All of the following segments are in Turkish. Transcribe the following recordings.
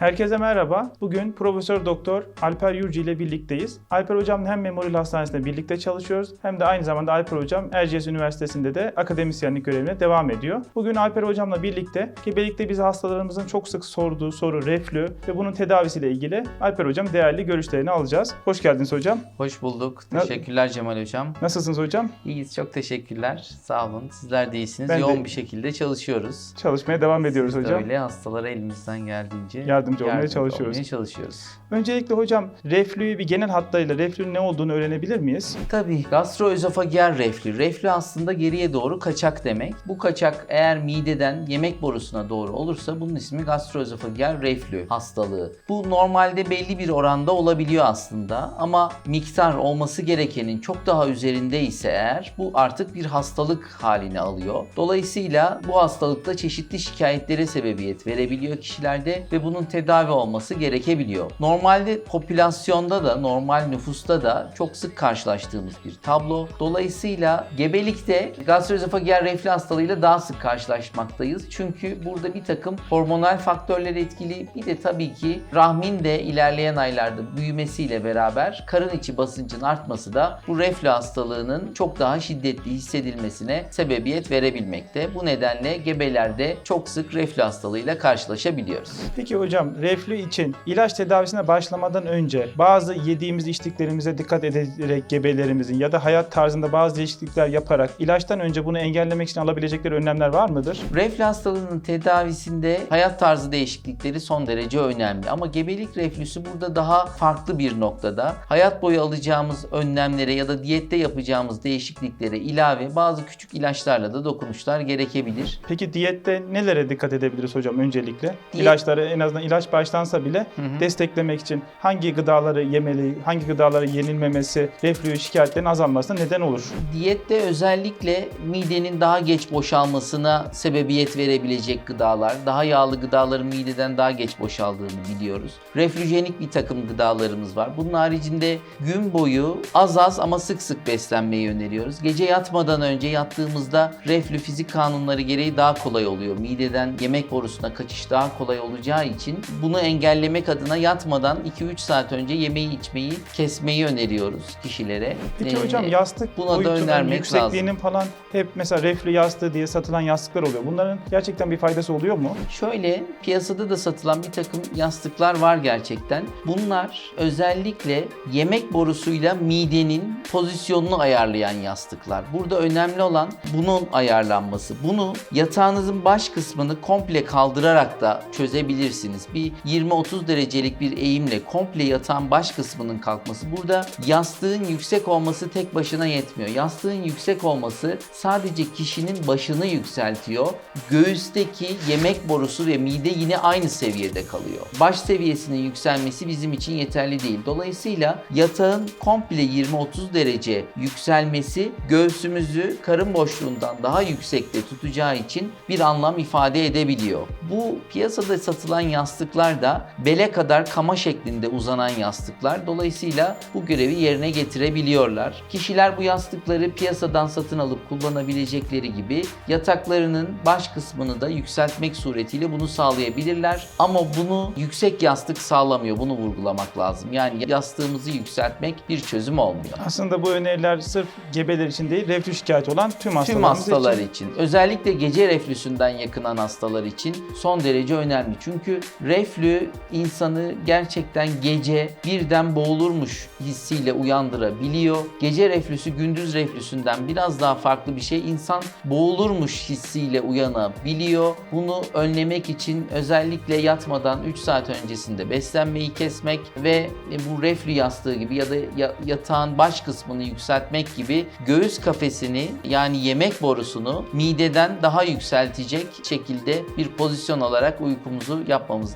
Herkese merhaba. Bugün Profesör Doktor Alper Yurcu ile birlikteyiz. Alper Hocam'la hem Memorial Hastanesi'nde birlikte çalışıyoruz hem de aynı zamanda Alper Hocam Erciyes Üniversitesi'nde de akademisyenlik görevine devam ediyor. Bugün Alper Hocam'la birlikte gebelikte bize hastalarımızın çok sık sorduğu soru reflü ve bunun tedavisiyle ilgili Alper Hocam değerli görüşlerini alacağız. Hoş geldiniz hocam. Hoş bulduk. Teşekkürler Cemal Hocam. Nasılsınız hocam? İyiyiz. Çok teşekkürler. Sağ olun. Sizler de iyisiniz. Ben de- Yoğun bir şekilde çalışıyoruz. Çalışmaya devam ediyoruz Biz de hocam. Öyle hastalara elimizden geldiğince Yardımcı olmaya çalışıyoruz. olmaya çalışıyoruz. Öncelikle hocam reflüyü bir genel hatlarıyla reflünün ne olduğunu öğrenebilir miyiz? Tabii gastroözofageal reflü. Reflü aslında geriye doğru kaçak demek. Bu kaçak eğer mideden yemek borusuna doğru olursa bunun ismi gastroözofageal reflü hastalığı. Bu normalde belli bir oranda olabiliyor aslında ama miktar olması gerekenin çok daha üzerinde ise eğer bu artık bir hastalık halini alıyor. Dolayısıyla bu hastalıkta çeşitli şikayetlere sebebiyet verebiliyor kişilerde ve bunun tedavi olması gerekebiliyor. Normalde popülasyonda da normal nüfusta da çok sık karşılaştığımız bir tablo. Dolayısıyla gebelikte gastroözofageal reflü hastalığıyla daha sık karşılaşmaktayız. Çünkü burada bir takım hormonal faktörler etkili. Bir de tabii ki rahmin de ilerleyen aylarda büyümesiyle beraber karın içi basıncın artması da bu reflü hastalığının çok daha şiddetli hissedilmesine sebebiyet verebilmekte. Bu nedenle gebelerde çok sık reflü hastalığıyla karşılaşabiliyoruz. Peki hocam reflü için ilaç tedavisine başlamadan önce bazı yediğimiz içtiklerimize dikkat ederek gebelerimizin ya da hayat tarzında bazı değişiklikler yaparak ilaçtan önce bunu engellemek için alabilecekleri önlemler var mıdır? Reflü hastalığının tedavisinde hayat tarzı değişiklikleri son derece önemli. Ama gebelik reflüsü burada daha farklı bir noktada. Hayat boyu alacağımız önlemlere ya da diyette yapacağımız değişikliklere ilave bazı küçük ilaçlarla da dokunuşlar gerekebilir. Peki diyette nelere dikkat edebiliriz hocam öncelikle? Diyet- İlaçları en azından ilaç başlansa bile hı. desteklemek için hangi gıdaları yemeli, hangi gıdaları yenilmemesi reflü şikayetlerin azalmasına neden olur. Diyette özellikle midenin daha geç boşalmasına sebebiyet verebilecek gıdalar, daha yağlı gıdaların mideden daha geç boşaldığını biliyoruz. Reflüjenik bir takım gıdalarımız var. Bunun haricinde gün boyu az az ama sık sık beslenmeyi öneriyoruz. Gece yatmadan önce yattığımızda reflü fizik kanunları gereği daha kolay oluyor. Mideden yemek borusuna kaçış daha kolay olacağı için bunu engellemek adına yatmadan 2-3 saat önce yemeği içmeyi kesmeyi öneriyoruz kişilere. Peki Ee, hocam yastık buna da boyutunun önermek yüksekliğinin falan hep mesela reflü yastığı diye satılan yastıklar oluyor. Bunların gerçekten bir faydası oluyor mu? Şöyle piyasada da satılan bir takım yastıklar var gerçekten. Bunlar özellikle yemek borusuyla midenin pozisyonunu ayarlayan yastıklar. Burada önemli olan bunun ayarlanması. Bunu yatağınızın baş kısmını komple kaldırarak da çözebilirsiniz. Bir 20-30 derecelik bir eğimle komple yatağın baş kısmının kalkması. Burada yastığın yüksek olması tek başına yetmiyor. Yastığın yüksek olması sadece kişinin başını yükseltiyor. Göğüsteki yemek borusu ve mide yine aynı seviyede kalıyor. Baş seviyesinin yükselmesi bizim için yeterli değil. Dolayısıyla yatağın komple 20-30 derece yükselmesi göğsümüzü karın boşluğundan daha yüksekte tutacağı için bir anlam ifade edebiliyor. Bu piyasada satılan yastıklar da bele kadar kama şeklinde uzanan yastıklar. Dolayısıyla bu görevi yerine getirebiliyorlar. Kişiler bu yastıkları piyasadan satın alıp kullanabilecekleri gibi yataklarının baş kısmını da yükseltmek suretiyle bunu sağlayabilirler. Ama bunu yüksek yastık sağlamıyor. Bunu vurgulamak lazım. Yani yastığımızı yükseltmek bir çözüm olmuyor. Aslında bu öneriler sırf gebeler için değil, reflü şikayeti olan tüm Tüm hastalar için. için. Özellikle gece reflüsünden yakınan hastalar için son derece önemli. Çünkü reflü insanı gerçekten gece birden boğulurmuş hissiyle uyandırabiliyor. Gece reflüsü gündüz reflüsünden biraz daha farklı bir şey. İnsan boğulurmuş hissiyle uyanabiliyor. Bunu önlemek için özellikle yatmadan 3 saat öncesinde beslenmeyi kesmek ve bu reflü yastığı gibi ya da ya- yatağın baş kısmını yükseltmek gibi göğüs kafesini yani yemek borusunu mideden daha yükseltecek şekilde bir pozisyon alarak uykumuzu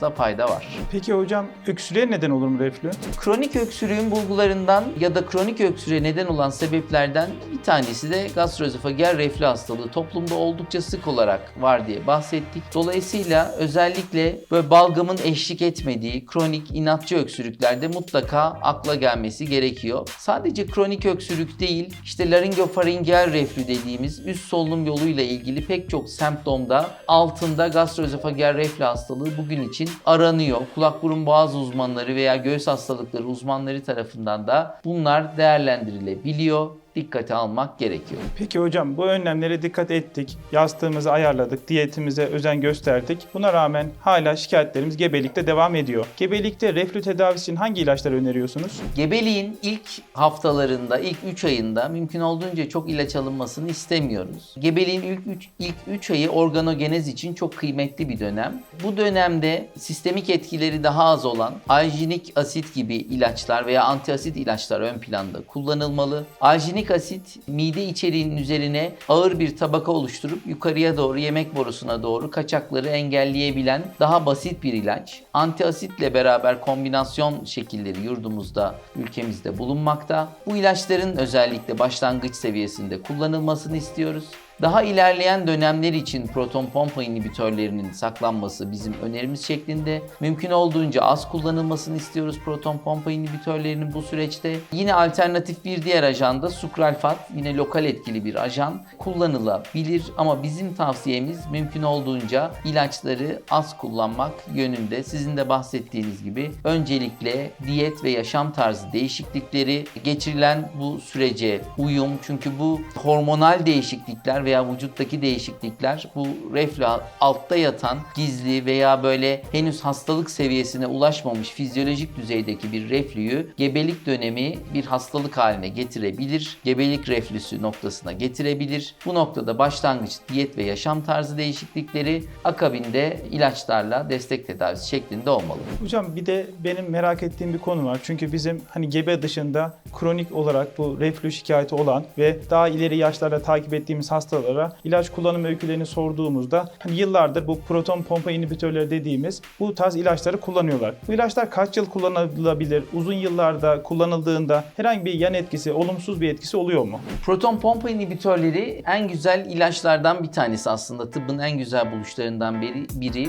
yapmamızda fayda var. Peki hocam öksürüğe neden olur mu reflü? Kronik öksürüğün bulgularından ya da kronik öksürüğe neden olan sebeplerden bir tanesi de gastroözofageal reflü hastalığı. Toplumda oldukça sık olarak var diye bahsettik. Dolayısıyla özellikle böyle balgamın eşlik etmediği kronik inatçı öksürüklerde mutlaka akla gelmesi gerekiyor. Sadece kronik öksürük değil, işte laringofaringeal reflü dediğimiz üst solunum yoluyla ilgili pek çok semptomda altında gastroözofageal reflü hastalığı bugün için aranıyor. Kulak burun boğaz uzmanları veya göğüs hastalıkları uzmanları tarafından da bunlar değerlendirilebiliyor. Dikkate almak gerekiyor. Peki hocam bu önlemlere dikkat ettik. Yastığımızı ayarladık, diyetimize özen gösterdik. Buna rağmen hala şikayetlerimiz gebelikte devam ediyor. Gebelikte reflü tedavisi için hangi ilaçlar öneriyorsunuz? Gebeliğin ilk haftalarında, ilk 3 ayında mümkün olduğunca çok ilaç alınmasını istemiyoruz. Gebeliğin ilk 3 ilk 3 ayı organogenez için çok kıymetli bir dönem. Bu dönemde sistemik etkileri daha az olan aljinik asit gibi ilaçlar veya antiasit ilaçlar ön planda kullanılmalı. Aljinik asit mide içeriğinin üzerine ağır bir tabaka oluşturup yukarıya doğru yemek borusuna doğru kaçakları engelleyebilen daha basit bir ilaç. Antiasitle beraber kombinasyon şekilleri yurdumuzda, ülkemizde bulunmakta. Bu ilaçların özellikle başlangıç seviyesinde kullanılmasını istiyoruz. Daha ilerleyen dönemler için proton pompa inhibitörlerinin saklanması bizim önerimiz şeklinde. Mümkün olduğunca az kullanılmasını istiyoruz proton pompa inhibitörlerinin bu süreçte. Yine alternatif bir diğer ajan da sukralfat. Yine lokal etkili bir ajan kullanılabilir ama bizim tavsiyemiz mümkün olduğunca ilaçları az kullanmak yönünde. Sizin de bahsettiğiniz gibi öncelikle diyet ve yaşam tarzı değişiklikleri geçirilen bu sürece uyum çünkü bu hormonal değişiklikler veya vücuttaki değişiklikler bu reflü altta yatan gizli veya böyle henüz hastalık seviyesine ulaşmamış fizyolojik düzeydeki bir reflüyü gebelik dönemi bir hastalık haline getirebilir. Gebelik reflüsü noktasına getirebilir. Bu noktada başlangıç diyet ve yaşam tarzı değişiklikleri akabinde ilaçlarla destek tedavisi şeklinde olmalı. Hocam bir de benim merak ettiğim bir konu var. Çünkü bizim hani gebe dışında kronik olarak bu reflü şikayeti olan ve daha ileri yaşlarda takip ettiğimiz hastalara ilaç kullanım öykülerini sorduğumuzda hani yıllardır bu proton pompa inhibitörleri dediğimiz bu tarz ilaçları kullanıyorlar. Bu ilaçlar kaç yıl kullanılabilir? Uzun yıllarda kullanıldığında herhangi bir yan etkisi, olumsuz bir etkisi oluyor mu? Proton pompa inhibitörleri en güzel ilaçlardan bir tanesi aslında. Tıbbın en güzel buluşlarından biri. biri.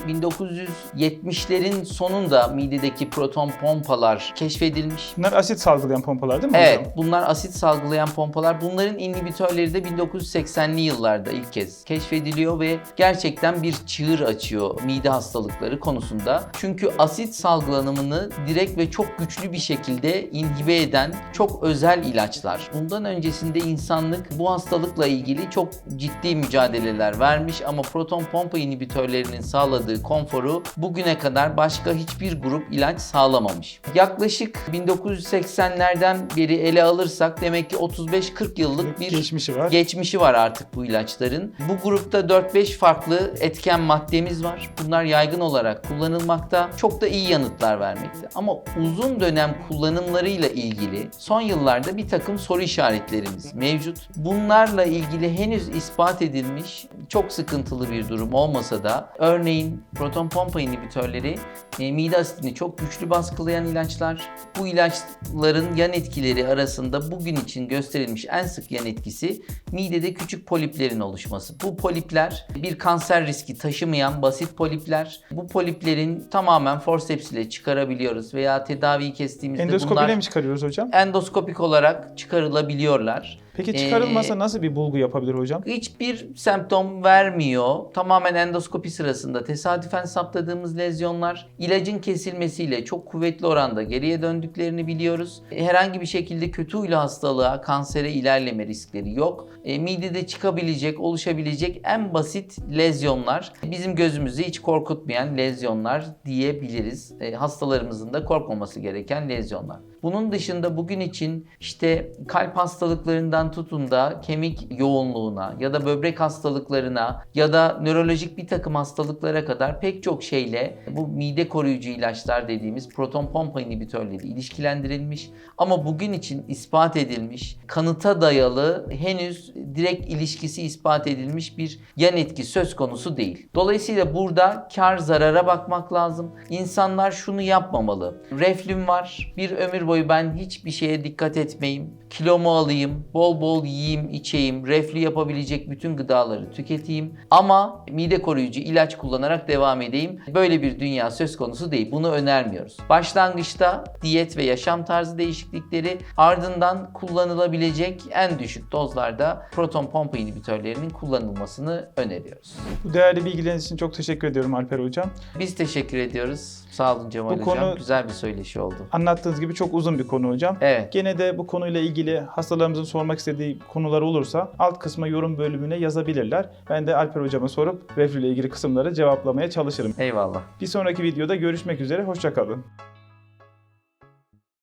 1970'lerin sonunda midedeki proton pompalar keşfedilmiş. Bunlar asit salgılayan pompalar değil mi Evet, hocam? bunlar asit salgılayan pompalar. Bunların inhibitörleri de 1980'li yıllarda ilk kez keşfediliyor ve gerçekten bir çığır açıyor mide hastalıkları konusunda. Çünkü asit salgılanımını direkt ve çok güçlü bir şekilde inhibe eden çok özel ilaçlar. Bundan öncesinde insanlık bu hastalıkla ilgili çok ciddi mücadeleler vermiş ama proton pompa inhibitörlerinin sağladığı konforu bugüne kadar başka hiçbir grup ilaç sağlamamış. Yaklaşık 1980'lerden beri ele alırsak demek ki 35-40 yıllık bir geçmişi var. geçmişi var artık bu ilaçların. Bu grupta 4-5 farklı etken maddemiz var. Bunlar yaygın olarak kullanılmakta. Çok da iyi yanıtlar vermekte. Ama uzun dönem kullanımlarıyla ilgili son yıllarda bir takım soru işaretlerimiz mevcut. Bunlarla ilgili henüz ispat edilmiş çok sıkıntılı bir durum olmasa da örneğin proton pompa inhibitörleri e, mide asitini çok güçlü baskılayan ilaçlar. Bu ilaçların yan etkileri arasında bugün için gösterilmiş en sık yan etkisi midede küçük poliplerin oluşması. Bu polipler bir kanser riski taşımayan basit polipler. Bu poliplerin tamamen forceps ile çıkarabiliyoruz veya tedaviyi kestiğimizde Endoskopiyle bunlar mi çıkarıyoruz hocam? endoskopik olarak çıkarılabiliyorlar. Peki çıkarılmasa Ee, nasıl bir bulgu yapabilir hocam? Hiçbir semptom vermiyor. Tamamen endoskopi sırasında tesadüfen saptadığımız lezyonlar ilacın kesilmesiyle çok kuvvetli oranda geriye döndüklerini biliyoruz. Herhangi bir şekilde kötü huylu hastalığa, kansere ilerleme riskleri yok. E, midede çıkabilecek, oluşabilecek en basit lezyonlar bizim gözümüzü hiç korkutmayan lezyonlar diyebiliriz. E, hastalarımızın da korkmaması gereken lezyonlar. Bunun dışında bugün için işte kalp hastalıklarından tutun da kemik yoğunluğuna ya da böbrek hastalıklarına ya da nörolojik bir takım hastalıklara kadar pek çok şeyle bu mide koruyucu ilaçlar dediğimiz proton pompa inhibitörleri ilişkilendirilmiş. Ama bugün için ispat edilmiş, kanıta dayalı henüz direkt ilişkisi ispat edilmiş bir yan etki söz konusu değil. Dolayısıyla burada kar zarara bakmak lazım. İnsanlar şunu yapmamalı. Reflüm var, bir ömür boyu ben hiçbir şeye dikkat etmeyeyim, kilomu alayım, bol bol yiyeyim, içeyim, reflü yapabilecek bütün gıdaları tüketeyim ama mide koruyucu ilaç kullanarak devam edeyim. Böyle bir dünya söz konusu değil. Bunu önermiyoruz. Başlangıçta diyet ve yaşam tarzı değişiklikleri ardından kullanılabilecek en düşük dozlarda proton pompa inhibitörlerinin kullanılmasını öneriyoruz. Bu değerli bilgileriniz için çok teşekkür ediyorum Alper Hocam. Biz teşekkür ediyoruz. Sağ olun Cemal Bu Hocam. konu- Güzel bir söyleşi oldu. Anlattığınız gibi çok uzun bir konu hocam. Evet. Gene de bu konuyla ilgili hastalarımızın sormak istediği konular olursa alt kısma yorum bölümüne yazabilirler. Ben de Alper hocama sorup reflü ile ilgili kısımları cevaplamaya çalışırım. Eyvallah. Bir sonraki videoda görüşmek üzere, hoşçakalın.